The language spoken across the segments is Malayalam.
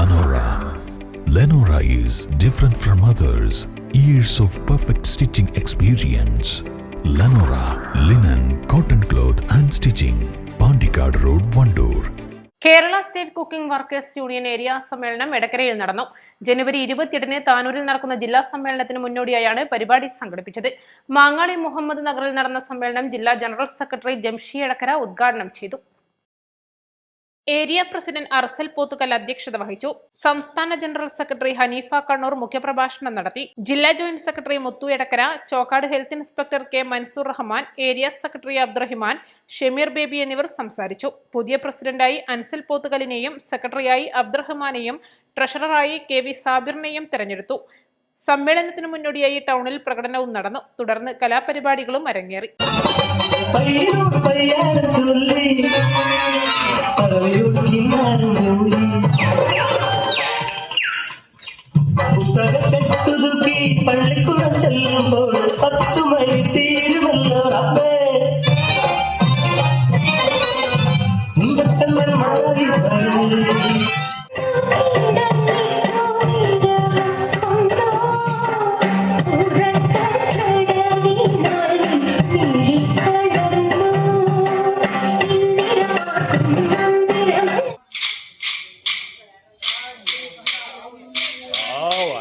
Lenora. Lenora is different from others. Years of perfect stitching experience. Lenora linen, cotton cloth and stitching. Pandikad Road, Vandoor. Kerala state cooking workers union area സമ്മേളനം എടക്കരയിൽ നടന്നു ജനുവരി ഇരുപത്തിയെട്ടിന് താനൂരിൽ നടക്കുന്ന ജില്ലാ സമ്മേളനത്തിന് മുന്നോടിയായാണ് പരിപാടി സംഘടിപ്പിച്ചത് മാങ്ങാളി മുഹമ്മദ് നഗറിൽ നടന്ന സമ്മേളനം ജില്ലാ ജനറൽ സെക്രട്ടറി ജംഷി എടക്കര ഉദ്ഘാടനം ചെയ്തു ഏരിയ പ്രസിഡന്റ് അർസൽ പോത്തുകൽ അധ്യക്ഷത വഹിച്ചു. സംസ്ഥാന ജനറൽ സെക്രട്ടറി ഹനീഫ കണ്ണൂർ മുഖ്യപ്രഭാഷണം നടത്തി. ജില്ലാ joint secretary Muthu Edakkara Chokkad health inspector K Mansoor Rahman area secretary Abdurahiman Shameer Baby എന്നിവർ സംസാരിച്ചു. പുതിയ പ്രസിഡന്റായി അൻസൽ പോത്തുകലിനെയും സെക്രട്ടറിയായി അബ്ദുറഹ്മാനെയും ട്രഷററായി കെ വി സാബിറിനെയും തെരഞ്ഞെടുത്തു. സമ്മേളനത്തിന് മുന്നോടിയായി ടൗണിൽ പ്രകടനവും നടന്നു. തുടർന്ന് കലാപരിപാടികളും അരങ്ങേറി. పుస్తక కట్టుదుకి పల్లె కూడా చల్లుపోడు పత్తు మళ్ళీ తీరు.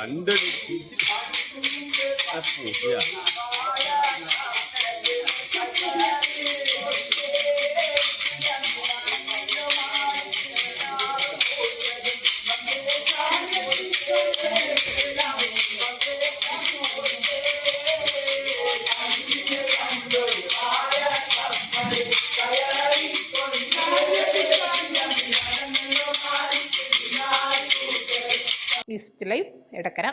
안 되는 아, 야. List live Edakkara.